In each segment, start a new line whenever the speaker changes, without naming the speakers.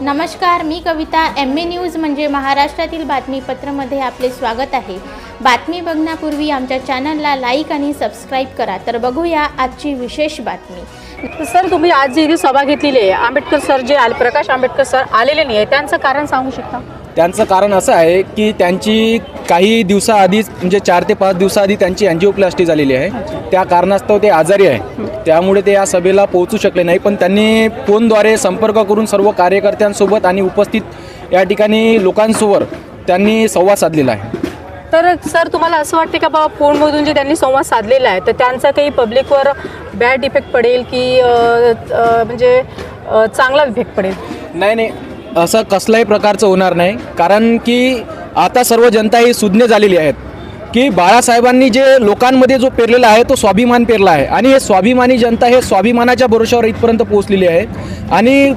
नमस्कार मी कविता M A news म्हणजे महाराष्ट्रातील बातमीपत्रमध्ये आपले स्वागत आहे. बातमी बघण्यापूर्वी आमच्या चॅनलला लाईक आणि सबस्क्राईब करा. तर बघूया आजची विशेष बातमी.
सर तुम्ही आज जी इथे सभा घेतलेली आहे आंबेडकर सर जे आले प्रकाश आंबेडकर सर आलेले नाही आहे त्यांचं कारण सांगू शकता?
त्यांचं कारण असं आहे की त्यांची काही दिवसाआधीच म्हणजे चार ते पाच दिवसाआधी त्यांची अँजिओप्लास्टी झालेली आहे. त्या कारणास्तव ते आजारी आहे. त्यामुळे ते या सभेला पोहोचू शकले नाही. पण त्यांनी फोनद्वारे संपर्क करून सर्व कार्यकर्त्यांसोबत आणि उपस्थित या ठिकाणी लोकांसोबत त्यांनी संवाद साधलेला आहे.
तर सर तुम्हाला असं वाटते का बाबा फोनमधून जे त्यांनी संवाद साधलेला आहे तर त्यांचा काही पब्लिकवर बॅड इफेक्ट पडेल की म्हणजे चांगला इफेक्ट पडेल?
नाही नाही. असं कसल्याही प्रकारचं होणार नाही. कारण की आता सर्व जनता ही सुज्ञ झालेली आहेत. की बाळासाहेबांनी जे लोकांमध्ये जो पेरलेला आहे तो स्वाभिमान पेरला आहे. आणि हे स्वाभिमानी जनता हे स्वाभिमानाच्या भरोशावर इथपर्यंत पोहोचलेली आहे. आणि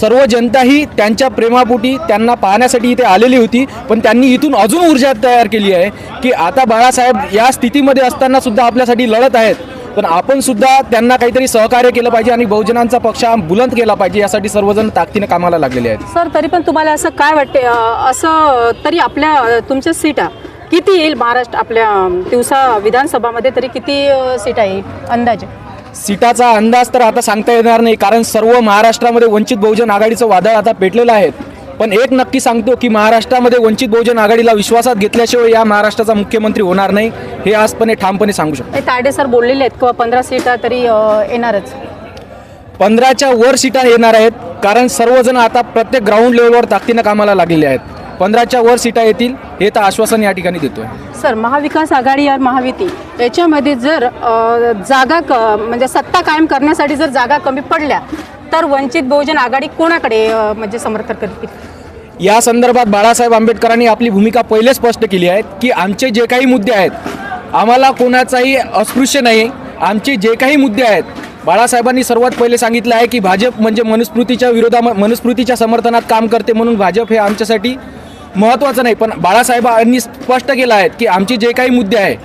सर्व जनता ही त्यांच्या प्रेमापोटी त्यांना पाहण्यासाठी इथे आलेली होती. पण त्यांनी इथून अजून ऊर्जा तयार केली आहे की आता बाळासाहेब या स्थितीमध्ये असताना सुद्धा आपल्यासाठी लढत आहेत. पण आपण सुद्धा त्यांना काहीतरी सहकार्य केलं पाहिजे आणि बहुजनांचा पक्ष हा बुलंद केला पाहिजे यासाठी सर्वजण ताकदीने कामाला लागलेले आहेत.
सर तरी पण तुम्हाला असं काय वाटते असं तरी आपल्या तुमच्या सीटा किती येईल महाराष्ट्र आपल्या दिवसा विधानसभामध्ये तरी किती सीटा येईल अंदाजे?
सीटाचा अंदाज तर आता सांगता येणार नाही कारण सर्व महाराष्ट्रामध्ये वंचित बहुजन आघाडीचं वादळ आता पेटलेलं आहे. पण एक नक्की सांगतो की महाराष्ट्रामध्ये वंचित बहुजन आघाडीला विश्वासात घेतल्याशिवाय या महाराष्ट्राचा मुख्यमंत्री होणार नाही हे आजपणे ठामपणे सांगू शकतो.
ताडे सर बोललेले आहेत किंवा पंधरा सीटा तरी येणारच.
पंधराच्या वर सीटा येणार आहेत कारण सर्वजण आता प्रत्येक ग्राउंड लेवलवर ताकदीनं कामाला लागलेले आहेत. पंधराच्या वर सीटा येतील हे तर आश्वासन या ठिकाणी देतोय.
सर महाविकास आघाडी या महायुती याच्यामध्ये जर जागा क म्हणजे सत्ता कायम करण्यासाठी जर जागा कमी पडल्या तर वंचित बहुजन आघाडी कोणाकडे म्हणजे समर्थन करतील?
या संदर्भात बाळासाहेब आंबेडकरांनी आपली भूमिका पहिले स्पष्ट केली आहे की आमचे जे काही मुद्दे आहेत आम्हाला कोणाचाही अस्पृश्य नाही. आमचे जे काही मुद्दे आहेत बाळासाहेबांनी सर्वात पहिले सांगितलं आहे की भाजप म्हणजे मनुस्मृतीच्या विरोधा मनुस्मृतीच्या समर्थनात काम करते म्हणून भाजप हे आमच्यासाठी महत्त्वाचं नाही. पण बाळासाहेबांनी स्पष्ट केलं आहे की आमचे जे काही मुद्दे आहे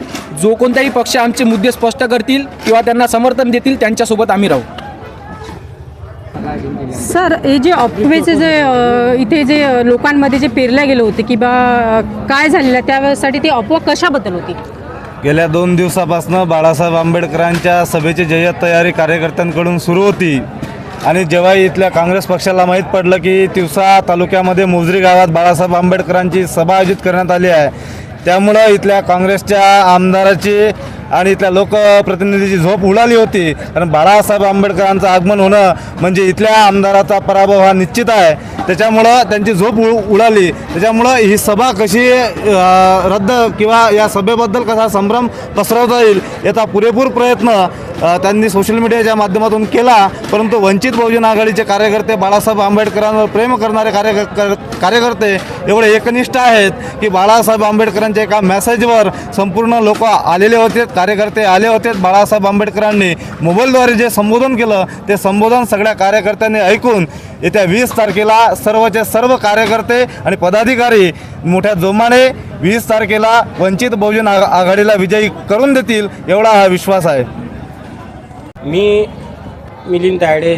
जो कोणताही पक्ष आमचे मुद्दे स्पष्ट करतील किंवा त्यांना समर्थन देतील त्यांच्यासोबत आम्ही राहू.
सर हे जे अफवेचे जे इथे जे लोकांमध्ये जे पेरल्या गेलं होते की बा काय झालेलं आहे, त्यासाठी ती अफवा कशाबद्दल होती?
गेल्या दोन दिवसापासून बाळासाहेब आंबेडकरांच्या सभेची जय्यत तयारी कार्यकर्त्यांकडून सुरू होती. आणि जेव्हा इथल्या काँग्रेस पक्षाला माहीत पडलं की तिवसा तालुक्यामध्ये मोजरी गावात बाळासाहेब आंबेडकरांची सभा आयोजित करण्यात आली आहे त्यामुळं इथल्या काँग्रेसच्या आमदाराची आणि इथल्या लोकप्रतिनिधीची झोप उडाली होती. कारण बाळासाहेब आंबेडकरांचं आगमन होणं म्हणजे इथल्या आमदाराचा पराभव हा निश्चित आहे. त्याच्यामुळं त्यांची झोप उड उडाली. त्याच्यामुळं ही सभा कशी रद्द किंवा या सभेबद्दल कसा संभ्रम पसरवता येईल याचा पुरेपूर प्रयत्न त्यांनी सोशल मीडियाच्या माध्यमातून केला. परंतु वंचित बहुजन आघाडीचे कार्यकर्ते बाळासाहेब आंबेडकरांवर प्रेम करणारे कार्य कार्यकर्ते एवढे एकनिष्ठ आहेत की बाळासाहेब आंबेडकरांच्या एका मेसेजवर संपूर्ण लोक आलेले होते कार्यकर्ते आले होते. बाळासाहेब आंबेडकरांनी मोबाईलद्वारे जे संबोधन केलं ते संबोधन सगळ्या कार्यकर्त्यांनी ऐकून येत्या वीस तारखेला सर्वचे सर्व कार्यकर्ते आणि पदाधिकारी मोठ्या जोमाने वीस तारखेला वंचित बहुजन आघा- आघाडीला विजयी करून देतील एवढा हा विश्वास आहे.
मी मिलिंद तायडे.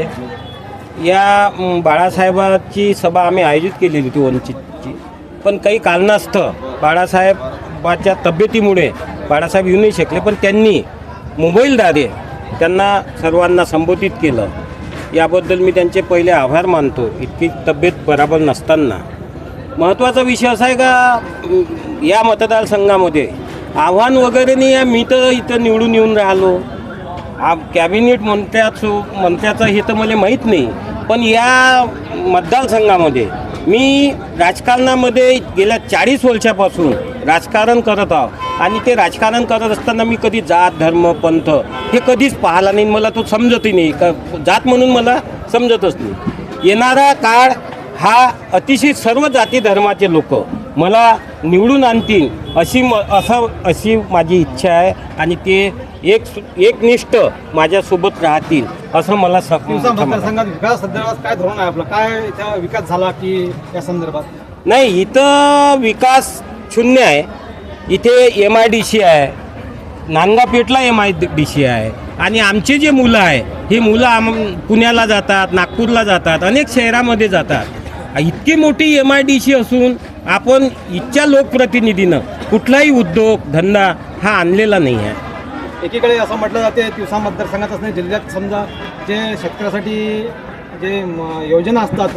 या बाळासाहेबाची सभा आम्ही आयोजित केलेली होती वंचितची. पण काही कारणास्तव बाळासाहेबाच्या तब्येतीमुळे बाळासाहेब येऊ नाही शकले पण त्यांनी मोबाईलद्वारे त्यांना सर्वांना संबोधित केलं. याबद्दल मी त्यांचे पहिले आभार मानतो. इतकी तब्येत बराबर नसताना. महत्त्वाचा विषय असा आहे का या मतदारसंघामध्ये आव्हान वगैरे नाही आहे मी तर इथं निवडून येऊन राहिलो. आ कॅबिनेट मंत्र्याचं मंत्र्याचं हे तर मला माहीत नाही. पण या मतदारसंघामध्ये मी राजकारणामध्ये गेल्या चाळीस वर्षापासून राजकारण करत आहो. आणि ते राजकारण करत असताना मी कधी जात धर्म पंथ हे कधीच पाहिला नाही. मला तो समजतही नाही. का जात म्हणून मला समजतच नाही. येणारा काळ हा अतिशय सर्व जाती धर्माचे लोक. मला निवडून आणतील अशी म असं अशी माझी इच्छा आहे. आणि ते एक एकनिष्ठ माझ्यासोबत राहतील असं मला.
मतदारसंघात विकास संदर्भात काय धोरण आहे आपलं? काय विकास झाला की या संदर्भात?
नाही इथं विकास शून्य आहे. इथे एम आय डी सी आहे. नांदगापेठला एम आय डी सी आहे. आणि आमचे जे मुलं आहे ही मुलं आम पुण्याला जातात नागपूरला जातात अनेक शहरामध्ये जातात. इतकी मोठी एम आय डी सी असून आपण इथच्या लोकप्रतिनिधीनं कुठलाही उद्योग धंदा हा आणलेला नाही आहे.
एकीकडे असं म्हटलं जाते दिवसा मतदारसंघातच नाही जिल्ह्यात समजा जे शेतकऱ्यासाठी जे म, योजना असतात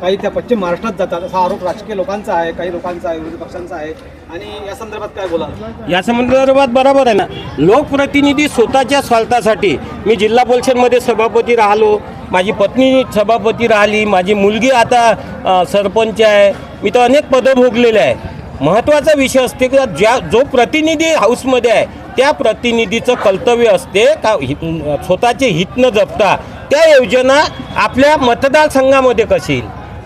काही त्या पश्चिम महाराष्ट्रात जातात असा आरोप राजकीय लोकांचा आहे काही लोकांचा आहे विरोधी पक्षांचा आहे. आणि या संदर्भात काय बोला
या संदर्भात बरोबर आहे ना. लोकप्रतिनिधी स्वतःच्या स्वार्थासाठी मी जिल्हा परिषदमध्ये सभापती राहिलो माझी पत्नी सभापती राहिली माझी मुलगी आता सरपंच आहे. मी तर अनेक पदं भोगलेले आहे. महत्त्वाचा विषय असते की ज्या जो प्रतिनिधी हाऊसमध्ये आहे त्या प्रतिनिधीचं कर्तव्य असते का हित स्वतःचे हित न जपता त्या योजना आपल्या मतदारसंघामध्ये कशी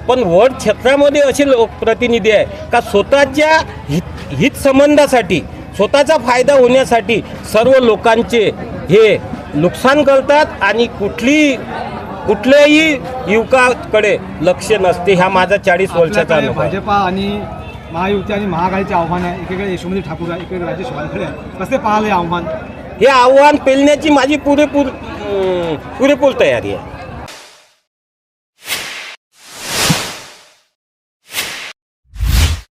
पण वड क्षेत्रामध्ये असे लोकप्रतिनिधी आहे का स्वतःच्या हित हितसंबंधासाठी स्वतःचा फायदा होण्यासाठी सर्व लोकांचे हे नुकसान करतात आणि कुठली कुठल्याही युवकाकडे लक्ष नसते हा माझा चाळीस वर्षाचा अनुभव आहे.
भाजपा आणि महायुती आणि महाआघाडीचे आव्हान आहे एकीकडे यशोमती ठाकूर आहे एकीकडे राजेश वानखडे आहे. कसे पाहिले आव्हान?
हे आव्हान पेलण्याची माझी पुरेपूर पुरेपूर तयारी आहे